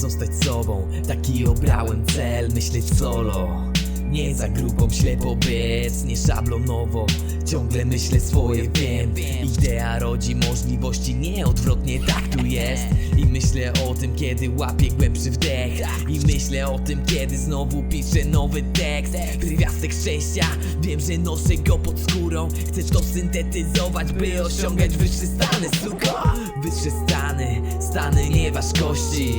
Zostać sobą, taki obrałem cel Myśleć solo nie za grubą, ślepo biec, nie szablonowo. Ciągle myślę swoje, wiem. Idea rodzi możliwości, nie odwrotnie, tak tu jest. I myślę o tym, kiedy łapię głębszy wdech. I myślę o tym, kiedy znowu piszę nowy tekst. Pierwiastek szczęścia, wiem, że noszę go pod skórą. Chcę to syntetyzować, by osiągać wyższe stany, suko? Wyższe stany, stany nieważkości.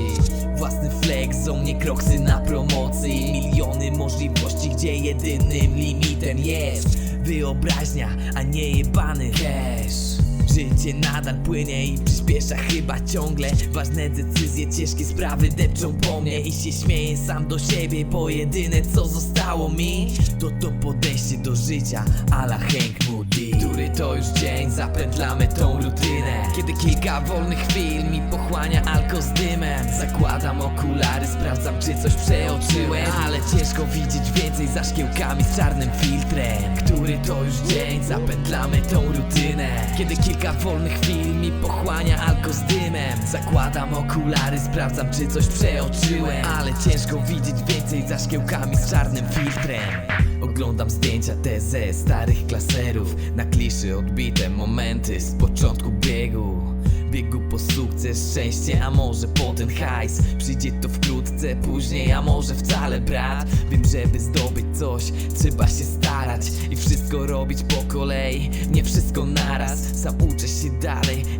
Własny flex, są mnie kroksy na promocji. Miliony możliwości, gdzie jedynym limitem jest Wyobraźnia, a nie jebany cash Życie nadal płynie i przyspiesza chyba ciągle. Ważne decyzje, ciężkie sprawy depczą po mnie I się śmieję sam do siebie, bo jedyne co zostało mi To to podejście do życia, ala Hank Moody Który to już dzień, zapętlamy tą rutynę Kiedy kilka wolnych chwil mi pochłania alko z dymem Zakładam okulary, sprawdzam czy coś przeoczyłem. Ale ciężko widzieć więcej za szkiełkami z czarnym filtrem Który to już dzień, zapętlamy tą rutynę Kiedy kilka wolnych chwil mi pochłania alko z dymem. Zakładam okulary, sprawdzam czy coś przeoczyłem. Ale ciężko widzieć więcej za szkiełkami z czarnym filtrem. Oglądam zdjęcia te ze starych klaserów. Na kliszy odbite momenty z początku biegu. Biegu po sukces, szczęście, a może po ten hajs. Przyjdzie to wkrótce, później, a może wcale brat. Wiem, żeby zdobyć coś, trzeba się starać I wszystko robić po kolei, nie wszystko naraz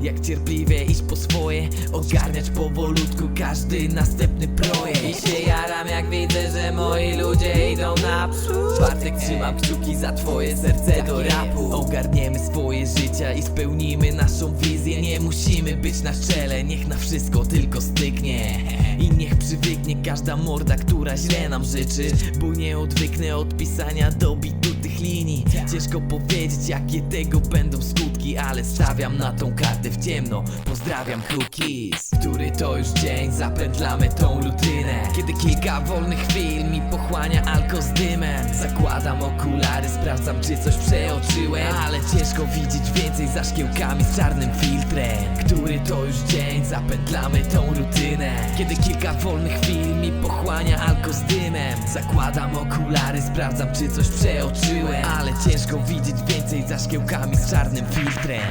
jak cierpliwie iść po swoje Ogarniać powolutku każdy następny projekt. I się jaram jak widzę, że moi ludzie idą naprzód. Bartek trzymam kciuki za twoje serce do rapu. Ogarniemy swoje życia i spełnimy naszą wizję. Nie musimy być na czele, niech na wszystko tylko styknie I niech przywyknie każda morda, która źle nam życzy. Bo nie odwyknę od pisania do bitu tych linii Ciężko powiedzieć jakie tego będą skutki Ale stawiam na tą kartę w ciemno. Pozdrawiam cookies Który to już dzień, zapętlamy tą rutynę Kiedy kilka wolnych chwil mi pochłania alko z dymem. Zakładam okulary, sprawdzam czy coś przeoczyłem. Ale ciężko widzieć więcej za szkiełkami z czarnym filtrem Który to już dzień, zapętlamy tą rutynę Kiedy kilka wolnych chwil mi pochłania alko z dymem. Zakładam okulary, sprawdzam czy coś przeoczyłem Ale ciężko widzieć więcej za szkiełkami z czarnym filtrem